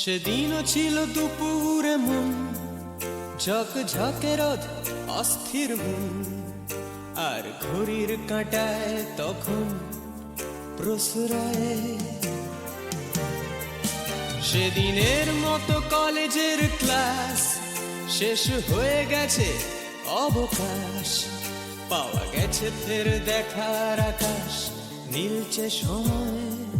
সেদিনও ছিল দুপুরে মন, ঝক ঝকে রোদ, অস্থির মন। আর ঘড়ির কাঁটায় তখন প্রসরায় সেদিনের মতো কলেজের ক্লাস শেষ হয়ে গেছে অবকাশ। পাওয়া গেছে ফের দেখার আকাশ নীলচে সময়।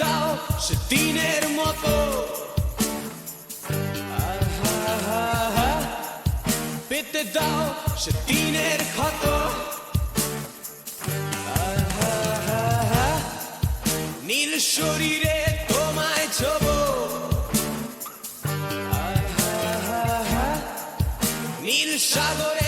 দাও সে দিনের মতো পেতে দাও সে দিনের ক্ষত নীল শরীরে তোমায় ছব নীল সাগরে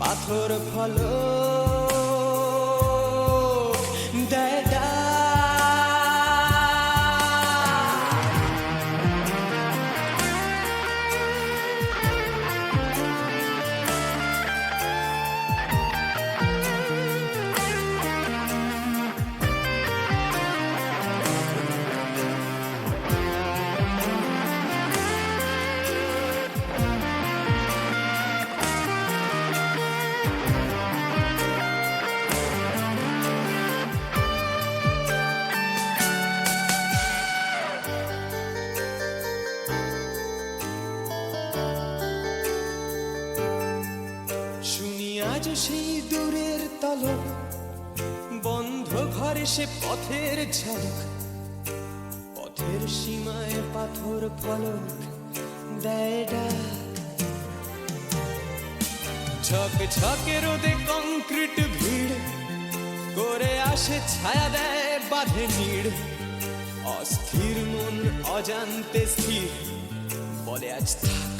পাথর ফল আজ সেই দূরের তলক বন্ধ ঘরে সে পথের ঝলক। পথের সীমায় পাথর ফলক দেয় ডাক। ঝক ঝকে রোদে কংক্রিট ভিড়। করে আসে ছায়া দেয়, বাঁধে নিড়। অস্থির মন অজান্তে স্থির। বলে আজ থাক।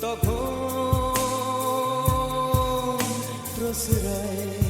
তখন প্রসরায়